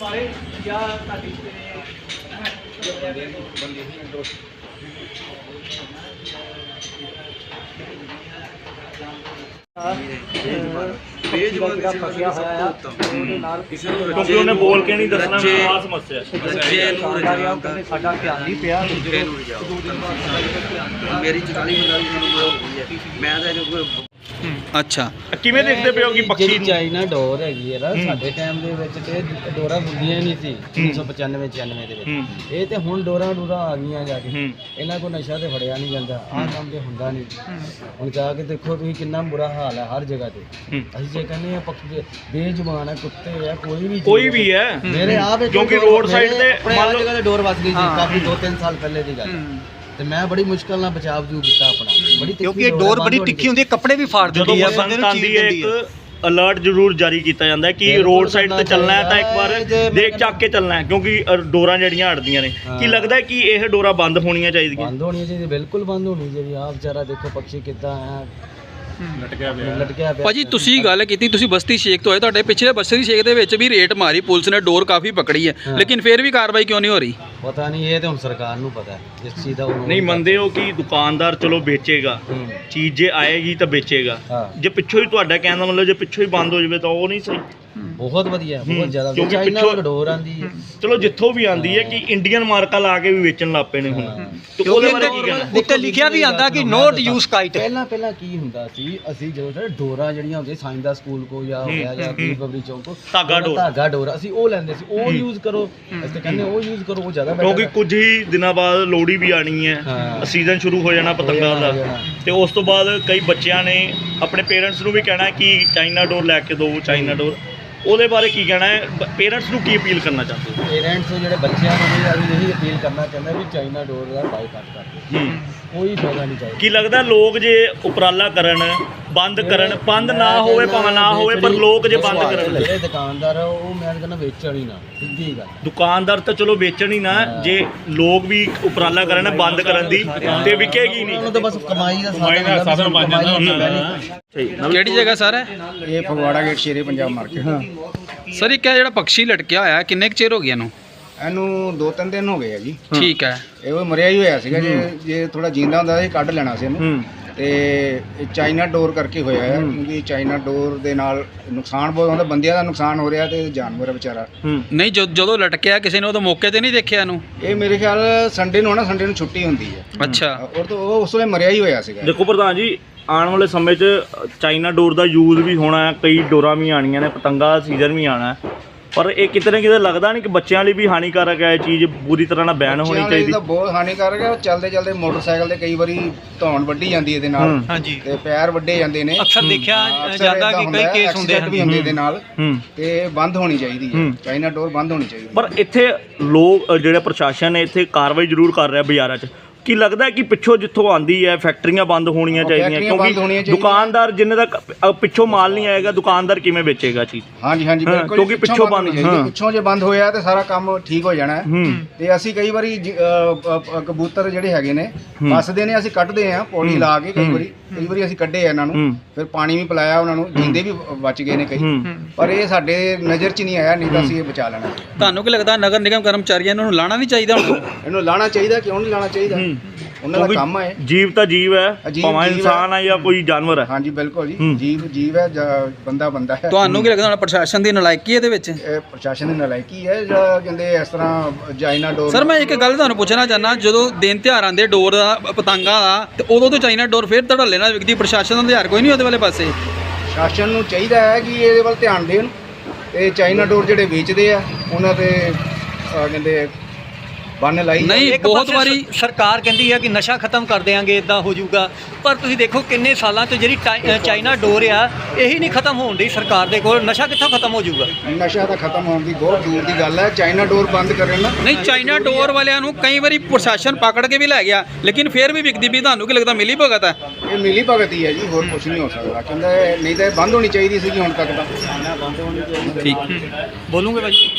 ਬਾਰੇ ਜਾਂ ਤੁਹਾਡੀ ਬੇਜਵਾਨ ਫਸਿਆ ਹੋਇਆ ਆ ਉਹਦੇ ਨਾਲ ਕਿਸੇ ਨੂੰ ਕਿਉਂਕਿ ਉਹਨੇ ਬੋਲ ਕੇ ਨਹੀਂ ਦੱਸਣਾ ਮੈਨੂੰ ਆਹ ਸਮੱਸਿਆ ਹੈ। ਬੱਚੇ ਨੂੰ ਕਹਿੰਦੇ ਸਾਡਾ ਧਿਆਨ ਨਹੀਂ ਪਿਆ ਬੱਚੇ ਨੂੰ ਲਿਜਾਓ ਮੇਰੀ 44 ਸਾਲ ਦੀ ਉਮਰ ਹੋ ਗਈ ਹੈ। ਮੈਂ ਤਾਂ ਇਹਨੂੰ ਕੋਈ ਅੱਛਾ। ਕਿਵੇਂ ਦੇਖਦੇ ਪਏ ਹੋ ਕਿ ਪੱਖੀ ਜਿਹੜੀ ਨੂੰ? ਚਾਈਨਾ ਡੋਰ ਹੈਗੀ ਹੈ ਨਾ ਹੂੰ। ਸਾਡੇ ਟਾਈਮ ਦੇ ਵਿੱਚ ਤੇ ਡੋਰਾ ਹੁੰਦੀਆਂ ਹੀ। ਨਹੀਂ ਸੀ 1995 96 ਦੇ ਵਿੱਚ। ਹੂੰ। ਇਹ ਤੇ ਹੁਣ ਡੋਰਾ ਡੋਰਾ ਆ ਗਈਆਂ ਜਾ ਕੇ। ਹੂੰ। ਇਹਨਾਂ ਕੋਲ ਨਸ਼ਾ ਤੇ ਫੜਿਆ ਨਹੀਂ ਜਾਂਦਾ ਆਹ ਕੰਮ ਤੇ ਹੁੰਦਾ ਨਹੀਂ। ਹੁਣ ਜਾ ਕੇ ਦੇਖੋ ਤੁਸੀਂ ਕਿੰਨਾ ਬੁਰਾ ਹਾਲ ਹੈ ਹਰ ਜਗ੍ਹਾ ਤੇ। ਹੂੰ। ਅਸੀਂ ਜੇ ਕਹਿੰਦੇ ਆ ਪੱਕੇ ਬੇਜ਼ੁਬਾਨ ਹੈ ਕੁੱਤੇ ਆ ਕੋਈ ਵੀ ਕੋਈ ਵੀ ਹੈ। ਮੇਰੇ ਆਪ ਇੱਕ ਕਿਉਂਕਿ road side ਤੇ ਮੰਨ ਲਓ- ਤੇ ਡੋਰ ਵੱਜ ਗਈ ਸੀ ਕਾਫੀ 2-3 ਸਾਲ ਪਹਿਲੇ ਦੀ ਗੱਲ। ਤੇ ਮੈਂ ਬੜੀ ਮੁਸ਼ਕਲ ਨਾਲ ਬਚਾਅ ਜੂ ਕੀਤਾ ਆਪਣਾ। ਬੜੀ ਤਿੱਖੀ ਕਿਉਂਕਿ ਇਹ ਡੋਰ ਬੜੀ ਤਿੱਖੀ ਹੁੰਦੀ ਹੈ ਕੱਪੜੇ ਵੀ ਫਾੜ ਜਦੋਂ ਦਿੰਦੀ ਹੈ ਬਸੰਤ ਬੰਦੇ ਨੂੰ ਆਉਂਦੀ ਚੀਜ਼ ਹੈ ਇੱਕ ਅਲਰਟ ਜ਼ਰੂਰ ਜਾਰੀ ਕੀਤਾ ਜਾਂਦਾ ਹੈ ਕਿ ਰੋਡ ਸਾਈਡ ਤੇ ਚੱਲਣਾ ਹੈ ਤਾਂ ਇੱਕ ਵਾਰ ਦੇਖ ਚੱਕ ਕੇ ਚੱਲਣਾ ਹੈ ਕਿਉਂਕਿ ਅ, ਡੋਰਾਂ ਜਿਹੜੀਆਂ ਅੜਦੀਆਂ ਨੇ। ਕੀ। ਲੱਗਦਾ ਹੈ ਕਿ ਇਹ ਡੋਰਾਂ ਬੰਦ ਹੋਣੀਆਂ ਚਾਹੀਦੀਆਂ? ਬੰਦ ਹੋਣੀ ਚਾਹੀਦੀ ਬਿਲਕੁਲ ਬੰਦ ਹੋਣੀ ਚਾਹੀਦੀ ਆ ਵਿਚਾਰਾ ਦੇਖੋ ਪੰਛੀ ਕਿੱਦਾਂ ਆ ਲਟਕਿਆ ਲਟਕਿਆ ਪਿਆ। ਭਾਜੀ ਤੁਸੀਂ ਗੱਲ ਕੀਤੀ ਤੁਸੀਂ ਬਸਤੀ ਸ਼ੇਖ ਤੋਂ ਆਏ। ਤੁਹਾਡੇ ਪਿਛਲੇ ਬਸਤੀ ਸ਼ੇਖ ਦੇ ਵਿੱਚ ਵੀ ਰੇਟ ਮਾਰੀ। ਪੁਲਿਸ ਨੇ ਡੋਰ ਕਾਫੀ ਪਕੜੀ ਹੈ। ਹਾਂ। ਲੇਕਿਨ ਫਿਰ ਵੀ ਕਾਰਵਾਈ ਕਿਉਂ ਨਹੀਂ ਹੋ ਰਹੀ? ਪਤਾ ਨਹੀਂ ਇਹ ਤੇ ਹੁਣ ਸਰਕਾਰ ਨੂੰ ਪਤਾ ਹੈ ਇਸ ਚੀਜ਼ ਦਾ ਉਹ ਨਹੀਂ ਮੰਨਦੇ ਹੋ ਕਿ ਦੁਕਾਨਦਾਰ ਚਲੋ ਵੇਚੇਗਾ ਹੂੰ। ਚੀਜ਼ ਜੇ ਆਏਗੀ ਤਾਂ ਵੇਚੇਗਾ। ਹਾਂ। ਜੇ ਪਿੱਛੋਂ ਹੀ ਤੁਹਾਡਾ ਕਹਿਣ ਦਾ ਮਤਲਬ ਜੇ ਪਿੱਛੋਂ ਹੀ ਬੰਦ ਹੋ ਜਾਵੇ ਤਾਂ ਉਹ ਨਹੀਂ ਸਹੀ। ਬਹੁਤ ਵਧੀਆ ਬਹੁਤ ਜ਼ਿਆਦਾ ਕਿਉਂਕਿ ਚਾਈਨਾ ਪਿੱਛੋਂ- ਡੋਰ ਆਂਦੀ ਹੈ। ਚਲੋ ਜਿੱਥੋਂ ਵੀ ਆਂਦੀ ਹੈ ਕਿ ਇੰਡੀਅਨ ਮਾਰਕਾ ਲਾ ਕੇ ਵੀ ਵੇਚਣ ਲੱਗ ਪਏ ਨੇ ਹੁਣ। ਤੇ ਉਹਦੇ ਬਾਰੇ ਕੀ ਕਹਿਣਾ? ਉੱਤੇ ਲਿਖਿਆ ਵੀ ਆਂਦਾ ਕਿ ਨੋਟ ਯੂਜ਼ ਕਾਈਟ ਪਹਿਲਾਂ ਪਹਿਲਾਂ ਕੀ ਹੁੰਦਾ ਸੀ ਅਸੀਂ ਜਦੋਂ ਸਾਡੇ ਡੋਰਾ ਜਿਹੜੀਆਂ ਹੁੰਦੀਆਂ ਸਾਇੰਸ ਦਾ ਸਕੂਲ ਕੋ ਜਾਂ ਹੋ ਗਿਆ ਜਾਂ ਪੀਰ ਬਬਰੀ ਚੌਂਕ ਕੋ ਧਾਗਾ ਉਹਦਾ ਡੋਰ। ਧਾਗਾ ਡੋਰ ਅਸੀਂ ਉਹ ਲੈਂਦੇ ਸੀ। ਉਹ ਯੂਜ਼ ਕਰੋ। ਅਸੀਂ ਤਾਂ ਕਹਿੰਦੇ ਉਹ ਯੂਜ਼ ਕਰੋ ਉਹ ਜ਼ਿਆਦਾ ਕਿਉਂਕਿ। ਕੁਝ ਹੀ ਦਿਨਾਂ ਬਾਅਦ ਲੋਹੜੀ ਵੀ ਆਣੀ ਹੈ। ਹਾਂ। ਸੀਜ਼ਨ ਸ਼ੁਰੂ ਹੋ ਜਾਣਾ ਪਤੰਗਾਂ ਹੋ ਦਾ। ਜਾਣਾ। ਤੇ ਉਸ ਤੋਂ ਬਾਅਦ ਕਈ ਬੱਚਿਆਂ ਨੇ ਆਪਣੇ ਪੇਰੈਂਟਸ ਨੂੰ ਵੀ ਕਹਿਣਾ ਕਿ ਚਾਈਨਾ ਡੋਰ ਲੈ ਕੇ ਦਿਓ ਚਾਈਨਾ ਡੋਰ ਉਹਦੇ ਬਾਰੇ ਕੀ ਕਹਿਣਾ ਹੈ? ਪੇਰੈਂਟਸ ਨੂੰ ਕੀ ਅਪੀਲ ਕਰਨਾ ਚਾਹਦੇ ਹੋ? ਪੇਰੈਂਟਸ ਜਿਹੜੇ ਬੱਚਿਆਂ ਨੂੰ ਵੀ ਅਸੀਂ ਇਹੀ ਅਪੀਲ ਕਰਨਾ ਚਾਹੁੰਦੇ ਵੀ ਚਾਈਨਾ ਡੋਰ ਦਾ ਬਾਈਕਾਟ ਕਰ ਦਿਓ। ਹੂੰ। ਕੋਈ ਫਾਇਦਾ ਨਹੀਂ ਚਾਹੀਦਾ। ਕੀ ਲੱਗਦਾ ਲੋਕ ਜੇ ਉਪਰਾਲਾ ਕਰਨ ਬੰਦ ਕਰਨ ਬੰਦ ਨਾ ਹੋਵੇ ਭਾਵੇਂ ਨਾ ਹੋਵੇ ਪਰ ਲੋਕ ਜੇ ਬੰਦ ਕਰਨ ਜਿਹੜੇ ਦੁਕਾਨਦਾਰ ਆ ਉਹ ਮੈਂ ਕਹਿੰਦਾ ਵੇਚਣ ਹੀ ਨਾ ਸਿੱਧੀ ਗੱਲ ਦੁਕਾਨਦਾਰ ਤਾਂ ਚਲੋ ਵੇਚਣ ਹੀ ਨਾ ਜੇ ਲੋਕ ਵੀ ਉਪਰਾਲਾ ਕਰਨ ਬੰਦ ਕਰਨ ਦੀ ਤੇ ਵਿਕੇਗੀ ਨਹੀਂ। ਉਹਨਾਂ ਤਾਂ ਬਸ ਕਮਾਈ ਦਾ ਸਾਧਨ ਬਣ ਜਾਂਦਾ ਕਿਹੜੀ ਜਗ੍ਹਾ ਸਰ ਹੈ? ਇਹ Phagwara gate Shere Punjab market sir ਇਹ ਕਿਆ ਜਿਹੜਾ ਪੰਛੀ ਲਟਕਿਆ ਹੋਇਆ ਕਿੰਨੇ ਕੁ ਚਿਰ ਹੋ ਗਿਆ ਇਹਨੂੰ? ਇਹਨੂੰ ਦੋ ਤਿੰਨ ਦਿਨ ਹੋ ਗਏ ਆ ਜੀ। ਠੀਕ ਹੈ। ਇਹ ਉਹ ਮਰਿਆ ਹੀ ਹੋਇਆ ਸੀਗਾ ਜੇ ਜੇ ਥੋੜਾ ਜਿੰਦਾ ਹੁੰਦਾ ਸੀ ਕੱਢ ਲੈਣਾ ਸੀ ਇਹਨੂੰ। ਹੂੰ। ਤੇ ਇਹ ਚਾਈਨਾ ਡੋਰ ਕਰਕੇ ਹੋਇਆ ਹੈ ਕਿਉਂਕਿ ਚਾਈਨਾ ਡੋਰ ਦੇ ਨਾਲ ਨੁਕਸਾਨ ਬਹੁਤ ਹੁੰਦਾ ਬੰਦਿਆਂ ਦਾ ਨੁਕਸਾਨ ਹੋ ਰਿਹਾ ਤੇ ਜਾਨਵਰ ਵਿਚਾਰਾ। ਨਹੀਂ ਜਦ- ਜਦੋਂ ਲਟਕਿਆ ਕਿਸੇ ਨੇ ਉਹਦੇ ਮੌਕੇ ਤੇ ਨਹੀਂ ਦੇਖਿਆ ਇਹਨੂੰ? ਇਹ ਮੇਰੇ ਖਿਆਲ ਸੰਡੇ ਨੂੰ ਨਾ ਸੰਡੇ ਨੂੰ ਛੁੱਟੀ ਹੁੰਦੀ ਹੈ। ਅੱਛਾ। ਔਰ ਤੋਂ ਉਹ ਉਸ ਵੇਲੇ ਮਰਿਆ ਹੀ ਹੋਇਆ ਸੀਗਾ। ਦੇਖੋ ਪ੍ਰਧਾਨ ਜੀ ਆਉਣ ਵਾਲੇ ਸਮੇਂ 'ਚ ਚਾਈਨਾ ਡੋਰ ਦਾ ਯੂਜ਼ ਵੀ ਹੋਣਾ ਹੈ ਕਈ ਡੋਰਾਂ ਵੀ ਆਣੀਆਂ ਨੇ ਪਤੰਗਾ ਸੀਜ਼ਨ ਵੀ ਆਣਾ ਹੈ। ਪਰ ਇਹ ਕਿਤੇ ਨਾ ਕਿਤੇ ਲੱਗਦਾ ਨਹੀਂ ਕਿ ਬੱਚਿਆਂ ਲਈ ਵੀ ਹਾਨੀਕਾਰਕ ਹੈ ਇਹ ਚੀਜ਼ ਪੂਰੀ ਤਰ੍ਹਾਂ ਨਾਲ ਬੈਨ ਹੋਣੀ ਬੱਚਿਆਂ ਲਈ ਚਾਹੀਦੀ। ਤਾਂ ਬਹੁਤ ਹਾਨੀਕਾਰਕ ਹੈ ਚਲਦੇ ਚਲਦੇ ਮੋਟਰਸਾਈਕਲ ਤੇ ਕਈ ਵਾਰੀ ਧੌਣ ਵੱਢੀ ਜਾਂਦੀ ਇਹਦੇ ਨਾਲ। ਹੂੰ। ਹਾਂਜੀ। ਤੇ ਪੈਰ ਵੱਡੇ ਜਾਂਦੇ ਨੇ। ਅਕਸਰ ਦੇਖਿਆ ਅਕਸਰ ਜਾਂਦਾ ਏਦਾਂ ਕਿ ਹੁੰਦਾ ਕਈ ਹੈ, ਕੇਸ ਹੁੰਦੇ accident ਹਨ ਹੁੰਦੇ ਇਹਦੇ ਨਾਲ। ਹੂੰ। ਤੇ ਬੰਦ ਹੋਣੀ ਚਾਹੀਦੀ ਹੈ। ਹੂੰ। ਚਾਈਨਾ ਡੋਰ ਬੰਦ ਹੋਣੀ ਚਾਹੀਦੀ ਹੈ। ਪਰ ਇੱਥੇ ਲੋਕ ਅ, ਜਿਹੜੇ ਪ੍ਰਸ਼ਾਸਨ ਹੈ ਇੱਥੇ ਕਾਰਵਾਈ ਜ਼ਰੂਰ ਕਰ ਰਿਹਾ ਬਾਜ਼ਾਰਾਂ 'ਚ। ਕੀ ਲੱਗਦਾ ਕਿ ਪਿੱਛੋਂ ਜਿੱਥੋਂ ਆਂਦੀ ਹੈ ਫੈਕਟਰੀਆਂ ਬੰਦ ਹੋਣੀਆਂ ਚਾਹੀਦੀਆਂ ਫੈਕਟਰੀਆਂ ਬੰਦ ਹੋਣੀਆਂ ਕਿਉਂਕਿ ਚਾਹੀਦੀਆਂ। ਦੁਕਾਨਦਾਰ ਜਿੰਨੇ ਤੱਕ ਅ, ਪਿੱਛੋਂ ਮਾਲ ਨਹੀਂ ਆਏਗਾ ਦੁਕਾਨਦਾਰ ਕਿਵੇਂ ਵੇਚੇਗਾ ਚੀਜ਼? ਹਾਂਜੀ ਹਾਂਜੀ ਹਾਂ, ਬਿਲਕੁਲ ਕਿਉਂਕਿ ਪਿੱਛੋਂ ਬੰਦ- ਹੋਣੀ ਚਾਹੀਦੀ ਹੈ। ਪਿੱਛੋਂ ਜੇ ਬੰਦ ਹੋਇਆ ਤੇ ਸਾਰਾ ਕੰਮ ਠੀਕ ਹੋ ਜਾਣਾ ਹੈ। ਹੂੰ। ਤੇ ਅਸੀਂ ਕਈ ਵਾਰੀ ਜ- ਅ, ਅ, ਅ, ਕਬੂਤਰ ਜਿਹੜੇ ਹੈਗੇ ਨੇ ਹੂੰ। ਫਸਦੇ ਨੇ ਅਸੀਂ ਕੱਢਦੇ ਆ ਪੌੜੀ ਹੂੰ। ਲਾ ਕੇ ਕਈ ਹੂੰ। ਵਾਰੀ ਕਈ ਵਾਰੀ ਅਸੀਂ ਕੱਢੇ ਆ ਇਹਨਾਂ ਨੂੰ। ਫਿਰ ਪਾਣੀ ਵੀ ਪਿਲਾਇਆ ਉਹਨਾਂ ਨੂੰ ਜਿੰਦੇ ਵੀ ਬਚ ਗਏ ਨੇ ਕਈ। ਹੂੰ। ਪਰ ਇਹ ਸਾਡੇ ਨਜ਼ਰ 'ਚ ਨਹੀਂ ਆਇਆ ਨਹੀਂ ਤਾਂ ਅਸੀਂ ਇਹ ਬਚਾ ਲੈਣਾ। ਤੁਹਾਨੂੰ ਕੀ ਲੱਗਦਾ ਨਗਰ ਨਿਗਮ ਕਰਮਚਾਰੀਆਂ ਨੂੰ ਲਾਣਾ ਨਹੀਂ ਚਾਹੀਦਾ ਹੁਣ? ਇਹਨੂੰ ਲਾਣਾ ਚਾਹੀਦਾ ਕਿਉਂ ਨਹੀਂ ਲਾਣਾ ਚਾਹੀਦਾ? ਹੂੰ। ਉਹਨਾਂ ਦਾ ਕਿਉਂਕਿ ਕੰਮ ਹੈ। ਜੀਵ ਤਾਂ ਜੀਵ ਹੈ ਅਜੀਬ ਭਾਵੇਂ ਜੀਵ ਇਨਸਾਨ ਹੈ ਜਾਂ ਕੋਈ ਜਾਨਵਰ ਹੈ। ਹਾਂਜੀ ਬਿਲਕੁਲ ਜੀ। ਹੂੰ। ਜੀਵ ਜੀਵ ਹੈ ਜਾਂ ਬੰਦਾ ਬੰਦਾ ਹੈ। ਤੁਹਾਨੂੰ ਕੀ ਲੱਗਦਾ ਹੁਣ ਪ੍ਰਸ਼ਾਸਨ ਦੀ ਨਲਾਇਕੀ ਇਹਦੇ ਵਿੱਚ? ਇਹ ਪ੍ਰਸ਼ਾਸਨ ਦੀ ਨਲਾਇਕੀ ਹੈ ਜਾਂ ਕਹਿੰਦੇ ਇਸ ਤਰ੍ਹਾਂ ਚਾਈਨਾ ਡੋਰ ਸਰ ਮੈਂ ਇੱਕ ਗੱਲ ਤੁਹਾਨੂੰ ਪੁੱਛਣਾ ਚਾਹਨਾ ਜਦੋਂ ਦਿਨ ਤਿਉਹਾਰ ਆਉਂਦੇ ਡੋਰ ਦਾ ਪਤੰਗਾਂ ਦਾ ਤੇ ਉਦੋਂ ਤੋਂ ਚਾਈਨਾ ਡੋਰ ਫੇਰ ਧੜੱਲੇ ਨਾਲ ਵਿਕਦੀ ਪ੍ਰਸ਼ਾਸਨ ਦਾ ਧਿਆਨ ਕੋਈ ਨਹੀਂ ਉਹਦੇ ਵਾਲੇ ਪਾਸੇ? ਸ਼ਾਸਨ ਨੂੰ ਚਾਹੀਦਾ ਹੈ ਕਿ ਇਹਦੇ ਵੱਲ ਧਿਆਨ ਦੇਣ ਤੇ ਚਾਈਨਾ ਡੋਰ ਜਿਹੜੇ ਵੇਚਦੇ ਆ ਉਹਨਾਂ ਤੇ ਅਹ, ਕਹਿੰਦੇ ਬੰਨ ਲਾਈ ਨਹੀਂ ਇੱਕ ਬਹੁਤ ਪਾਸੇ ਵਾਰੀ ਸ- ਸਰਕਾਰ ਕਹਿੰਦੀ ਹੈ ਕਿ ਨਸ਼ਾ ਖਤਮ ਕਰ ਦੇਾਂਗੇ ਇਦਾਂ ਹੋ ਜਾਊਗਾ। ਪਰ ਤੁਸੀਂ ਦੇਖੋ ਕਿੰਨੇ ਸਾਲਾਂ ਤੋਂ ਜਿਹੜੀ ਟਾਈ- ਅ, ਚਾਈਨਾ ਡੋਰ ਆ ਇਹੀ ਨਹੀਂ ਖਤਮ ਹੋਣ ਦੀ ਸਰਕਾਰ ਦੇ ਕੋਲ। ਨਸ਼ਾ ਕਿੱਥੋਂ ਖਤਮ ਹੋ ਜਾਊਗਾ? ਨਸ਼ਾ ਤਾਂ ਖਤਮ ਹੋਣ ਦੀ ਬਹੁਤ ਦੂਰ ਦੀ ਗੱਲ ਹੈ। ਚਾਈਨਾ ਡੋਰ ਬੰਦ ਕਰਨ ਨਾ ਨਹੀਂ ਚਾਈਨਾ ਡੋਰ ਵਾਲਿਆਂ ਨੂੰ ਕਈ ਵਾਰੀ ਪ੍ਰਸ਼ਾਸਨ ਪਕੜ ਕੇ ਵੀ ਲੈ ਗਿਆ ਲੇਕਿਨ ਫੇਰ ਵੀ ਵਿਕਦੀ ਵੀ ਤੁਹਾਨੂੰ ਕੀ ਲੱਗਦਾ ਮਿਲੀ ਭਗਤ ਹੈ? ਇਹ ਮਿਲੀ ਭਗਤ ਹੀ ਹੈ ਜੀ ਹੋਰ ਕੁਝ ਨਹੀਂ ਹੋ ਸਕਦਾ। ਕਹਿੰਦਾ ਇਹ- ਨਹੀਂ ਤਾਂ ਇਹ ਬੰਦ ਹੋਣੀ ਚਾਹੀਦੀ ਸੀਗੀ ਹੁਣ ਤੱਕ ਤਾਂ। ਠੀਕ। ਬੋਲੂਗੇ ਭਾਈ?